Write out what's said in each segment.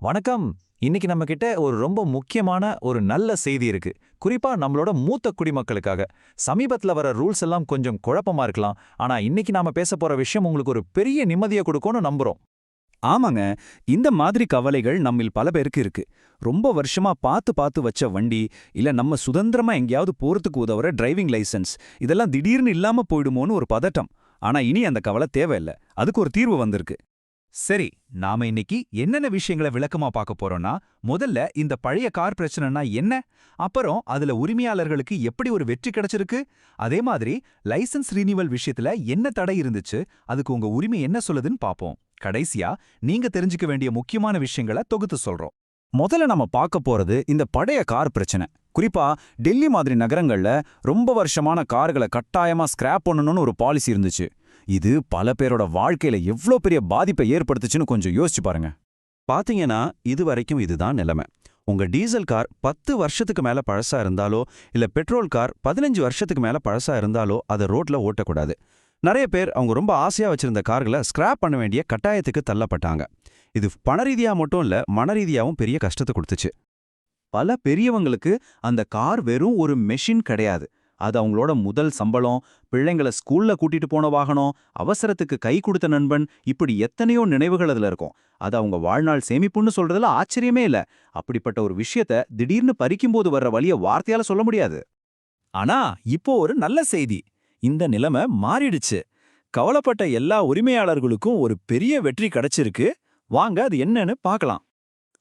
வணக்கம். இன்னைக்கு நம்ம கிட்ட ஒரு ரொம்ப முக்கியமான ஒரு நல்ல செய்தி இருக்கு. குறிப்பா நம்மளோட மூத்த குடிமக்களுக்காக. சமீபத்துல வர ரூல்ஸ் எல்லாம் கொஞ்சம் குழப்பமா இருக்கலாம். ஆனா இன்னைக்கு நாம பேச போற விஷயம் உங்களுக்கு ஒரு பெரிய நிம்மதியை கொடுக்கும்னு நம்புறோம். ஆமாங்க. இந்த மாதிரி கவலைகள் நம்மில் பல பேருக்கு இருக்கு. ரொம்ப வருஷமா பார்த்து பார்த்து வச்ச வண்டி இல்ல நம்ம சுதந்திரமா எங்கேயாவது போறதுக்கு உதவுற டிரைவிங் லைசென்ஸ் இதெல்லாம் திடீர்னு இல்லாம போயிடுமோன்னு ஒரு பதட்டம். ஆனா இனி அந்த கவலை தேவையில்ல. அதுக்கு ஒரு தீர்வு வந்திருக்கு. சரி நாம இன்னைக்கு என்னென்ன விஷயங்களை விளக்கமா பார்க்க போறோம்னா முதல்ல இந்த பழைய கார் பிரச்சனைனா என்ன? அப்புறம் அதுல உரிமையாளர்களுக்கு எப்படி ஒரு வெற்றி கிடைச்சிருக்கு? அதே மாதிரி லைசன்ஸ் ரீனிவல் விஷயத்துல என்ன தடை இருந்துச்சு? அதுக்கு உங்க உரிமை என்ன சொல்லுதுன்னு பாப்போம் கடைசியா நீங்க தெரிஞ்சுக்க வேண்டிய முக்கியமான விஷயங்களை தொகுத்து சொல்றோம். முதல்ல நம்ம பார்க்க போறது இந்த பழைய கார் பிரச்சனை. குறிப்பா டெல்லி மாதிரி நகரங்கள்ல ரொம்ப வருஷமான கார்களை கட்டாயமா ஸ்கிராப் பண்ணணும்னு ஒரு பாலிசி இருந்துச்சு. இது பல பேரோட வாழ்க்கையில எவ்ளோ பெரிய பாதிப்பை ஏற்படுத்துச்சுன்னு கொஞ்சம் யோசிச்சு பாருங்க. பாத்தீங்கன்னா இது வரைக்கும் இதுதான் நிலைமை. உங்க டீசல் கார் பத்து வருஷத்துக்கு மேல பழசா இருந்தாலோ இல்ல பெட்ரோல் கார் பதினஞ்சு வருஷத்துக்கு மேல பழசா இருந்தாலோ அதை ரோட்ல ஓட்டக்கூடாது. நிறைய பேர் அவங்க ரொம்ப ஆசையா வச்சிருந்த கார்களை ஸ்கிராப் பண்ண வேண்டிய கட்டாயத்துக்கு தள்ளப்பட்டாங்க. இது பணரீதியா மட்டும் இல்ல மனரீதியாவும் பெரிய கஷ்டத்தை கொடுத்துச்சு. பல பெரியவங்களுக்கு அந்த கார் வெறும் ஒரு மெஷின் கிடையாது. அது அவங்களோட முதல் சம்பளம் பிள்ளைங்கள ஸ்கூல்ல கூட்டிட்டு போன வாகனம் அவசரத்துக்கு கை கொடுத்த நண்பன் இப்படி எத்தனையோ நினைவுகள் அதுல இருக்கும். அது அவங்க வாழ்நாள் சேமிப்புன்னு சொல்றதுல ஆச்சரியமே இல்ல. அப்படிப்பட்ட ஒரு விஷயத்த திடீர்னு பறிக்கும்போது வர்ற வழிய வார்த்தையால சொல்ல முடியாது. ஆனா இப்போ ஒரு நல்ல செய்தி. இந்த நிலைமை மாறிடுச்சு. கவலைப்பட்ட எல்லா உரிமையாளர்களுக்கும் ஒரு பெரிய வெற்றி கிடைச்சிருக்கு. வாங்க அது என்னன்னு பார்க்கலாம்.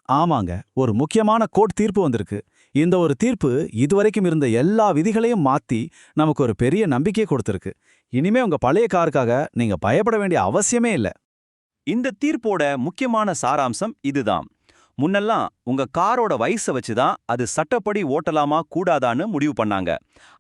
ஆமாங்க ஒரு முக்கியமான கோர்ட் தீர்ப்பு வந்திருக்கு. இந்த ஒரு தீர்ப்பு இதுவரைக்கும் இருந்த எல்லா விதிகளையும் மாத்தி நமக்கு ஒரு பெரிய நம்பிக்கை கொடுத்திருக்கு. இனிமே உங்க பழைய காருக்காக நீங்க பயப்பட வேண்டிய அவசியமே இல்ல. இந்த தீர்ப்போட முக்கியமான சாராம்சம் இதுதான். முன்னெல்லாம் உங்க காரோட வயசை வச்சு தான் அது சட்டப்படி ஓட்டலாமா கூடாதான்னு முடிவு பண்ணாங்க.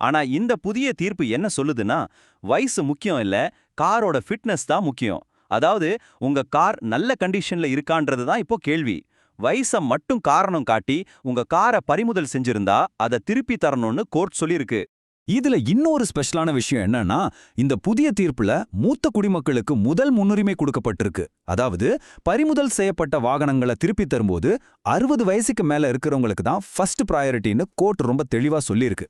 ஆனா இந்த புதிய தீர்ப்பு என்ன சொல்லுதுன்னா வயசு முக்கியம் இல்ல காரோட ஃபிட்னஸ் தான் முக்கியம். அதாவது உங்க கார் நல்ல கண்டிஷன்ல இருக்கான்றது தான் இப்போ கேள்வி. வயசை மட்டும் காரணம் காட்டி உங்க காரை பறிமுதல் செஞ்சிருந்தா அதை திருப்பி தரணும்னு கோர்ட் சொல்லியிருக்கு. இதுல இன்னொரு ஸ்பெஷலான விஷயம் என்னன்னா இந்த புதிய தீர்ப்புல மூத்த குடிமக்களுக்கு முதல் முன்னுரிமை கொடுக்கப்பட்டிருக்கு. அதாவது பறிமுதல் செய்யப்பட்ட வாகனங்களை திருப்பி தரும்போது அறுபது வயசுக்கு மேல இருக்கிறவங்களுக்கு தான் ஃபர்ஸ்ட் ப்ராயோரிட்டின்னு கோர்ட் ரொம்ப தெளிவா சொல்லியிருக்கு.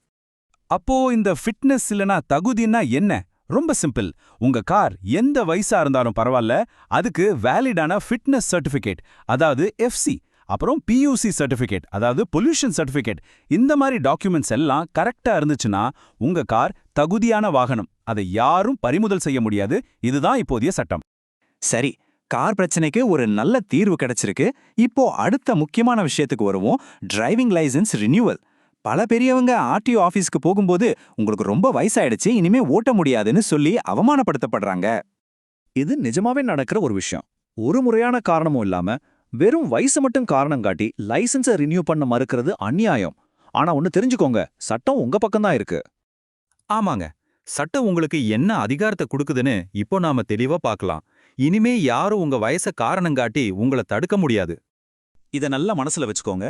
அப்போ இந்த ஃபிட்னஸ் இல்லனா தகுதினா என்ன? ரொம்ப சிம்பிள். உங்க கார் எந்த வயசா இருந்தாலும் பரவாயில்ல அதுக்கு வேலிடான ஃபிட்னஸ் சர்டிஃபிகேட் அதாவது எஃப்சி அப்புறம் பியூசி சர்டிஃபிகேட் அதாவது பொல்யூஷன் சர்டிஃபிகேட். இந்த மாதிரி டாக்குமெண்ட்ஸ் எல்லாம் கரெக்டா இருந்துச்சுன்னா உங்க கார் தகுதியான வாகனம். அதை யாரும் பறிமுதல் செய்ய முடியாது. இதுதான் இப்போதைய சட்டம். சரி கார் பிரச்சனைக்கு ஒரு நல்ல தீர்வு கிடைச்சிருக்கு. இப்போ அடுத்த முக்கியமான விஷயத்துக்கு வருவோம். டிரைவிங் லைசென்ஸ் ரினியூவல் பல பெரியவங்க ஆர்டிஓ ஆஃபீஸ்க்கு போகும்போது உங்களுக்கு ரொம்ப வயசாயிடுச்சு இனிமே ஓட்ட முடியாதுன்னு சொல்லி அவமானப்படுத்தப்படுறாங்க. இது நிஜமாவே நடக்கிற ஒரு விஷயம். ஒரு முறையான காரணமும் இல்லாம வெறும் வயசு மட்டும் காரணம் காட்டி லைசன்ஸை ரினியூ பண்ண மறுக்கிறது அநியாயம். ஆனா ஒன்னு தெரிஞ்சுக்கோங்க சட்டம் உங்க பக்கம்தான் இருக்கு. ஆமாங்க. சட்டம் உங்களுக்கு என்ன அதிகாரத்தை கொடுக்குதுன்னு இப்போ நாம தெளிவா பார்க்கலாம். இனிமே யாரும் உங்க வயச காரணம் காட்டி உங்களை தடுக்க முடியாது. இத நல்லா மனசுல வச்சுக்கோங்க.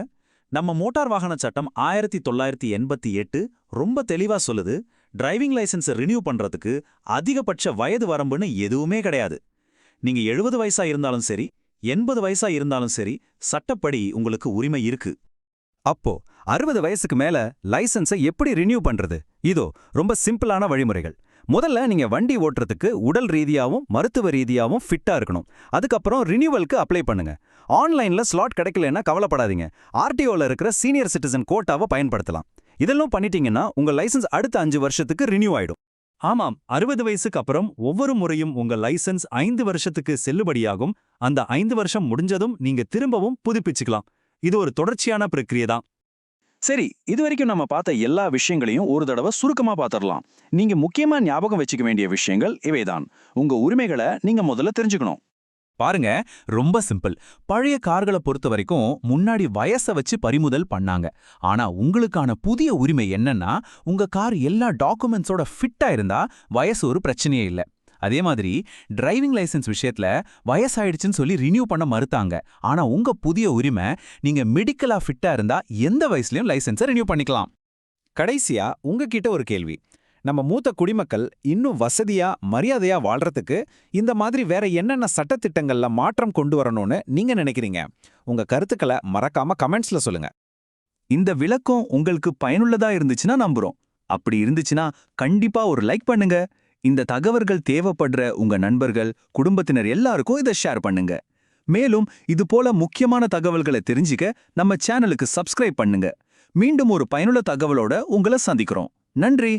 நம்ம மோட்டார் வாகன சட்டம் ஆயிரத்தி தொள்ளாயிரத்தி எண்பத்தி எட்டு ரொம்ப தெளிவா சொல்லுது டிரைவிங் லைசன்ஸை ரினியூ பண்றதுக்கு அதிகபட்ச வயது வரம்புன்னு எதுவுமே கிடையாது. நீங்க எழுபது வயசா இருந்தாலும் சரி எண்பது வயசா இருந்தாலும் சரி சட்டப்படி உங்களுக்கு உரிமை இருக்கு. அப்போ அறுபது வயசுக்கு மேல லைசன்ஸை எப்படி ரினியூ பண்றது? இதோ ரொம்ப சிம்பிளான வழிமுறைகள். முதல்ல நீங்க வண்டி ஓட்டுறதுக்கு உடல் ரீதியாவும் மருத்துவ ரீதியாவும் ஃபிட்டா இருக்கணும். அதுக்கப்புறம் ரினியூவலுக்கு அப்ளை பண்ணுங்க. ஆன்லைன்ல ஸ்லாட் கிடைக்கலன்னா கவலைப்படாதீங்க. ஆர்டிஓல இருக்கிற சீனியர் சிட்டிசன் கோட்டாவை பயன்படுத்தலாம். இதெல்லாம் பண்ணிட்டீங்கன்னா உங்க லைசென்ஸ் அடுத்த அஞ்சு வருஷத்துக்கு ரினியூ ஆயிடும். ஆமாம் அறுபது வயசுக்கு அப்புறம் ஒவ்வொரு முறையும் உங்க லைசென்ஸ் ஐந்து வருஷத்துக்கு செல்லுபடியாகும். அந்த ஐந்து வருஷம் முடிஞ்சதும் நீங்க திரும்பவும் புதுப்பிச்சுக்கலாம். இது ஒரு தொடர்ச்சியான பிரக்கிரியை தான். சரி இதுவரைக்கும் நம்ம பார்த்த எல்லா விஷயங்களையும் ஒரு தடவை சுருக்கமா பார்த்துடலாம். நீங்க முக்கியமா ஞாபகம் வச்சுக்க வேண்டிய விஷயங்கள் இவைதான். உங்க உரிமைகளை நீங்க முதல்ல தெரிஞ்சுக்கணும். பாருங்க ரொம்ப சிம்பிள். பழைய கார்களை பொறுத்த வரைக்கும் முன்னாடி வயசை வச்சு பறிமுதல் பண்ணாங்க. ஆனா உங்களுக்கான புதிய உரிமை என்னன்னா உங்க கார் எல்லா டாக்குமெண்ட்ஸோட ஃபிட்டா இருந்தா வயசு ஒரு பிரச்சனையே இல்ல. அதே மாதிரி டிரைவிங் லைசென்ஸ் விஷயத்துல வயசாயிடுச்சுன்னு சொல்லி ரினியூ பண்ண மறுத்தாங்க. ஆனா உங்க புதிய உரிமை நீங்க மெடிக்கலா ஃபிட்டா இருந்தா எந்த வயசுலயும் லைசன்ஸை ரினியூ பண்ணிக்கலாம். கடைசியா உங்ககிட்ட ஒரு கேள்வி. நம்ம மூத்த குடிமக்கள் இன்னும் வசதியா மரியாதையா வாழ்றதுக்கு இந்த மாதிரி வேற என்னென்ன சட்டத்திட்டங்கள்ல மாற்றம் கொண்டு வரணும்னு நீங்க நினைக்கிறீங்க? உங்க கருத்துக்களை மறக்காம கமெண்ட்ஸ்ல சொல்லுங்க. இந்த விளக்கம் உங்களுக்கு பயனுள்ளதா இருந்துச்சுன்னா நம்புறோம். அப்படி இருந்துச்சுன்னா கண்டிப்பா ஒரு லைக் பண்ணுங்க. இந்த தகவல்கள் தேவைப்படுற உங்க நண்பர்கள் குடும்பத்தினர் எல்லாருக்கும் இதை ஷேர் பண்ணுங்க. மேலும் இது போல முக்கியமான தகவல்களை தெரிஞ்சுக்க நம்ம சேனலுக்கு சப்ஸ்கிரைப் பண்ணுங்க. மீண்டும் ஒரு பயனுள்ள தகவலோட உங்களை சந்திக்கிறோம். நன்றி!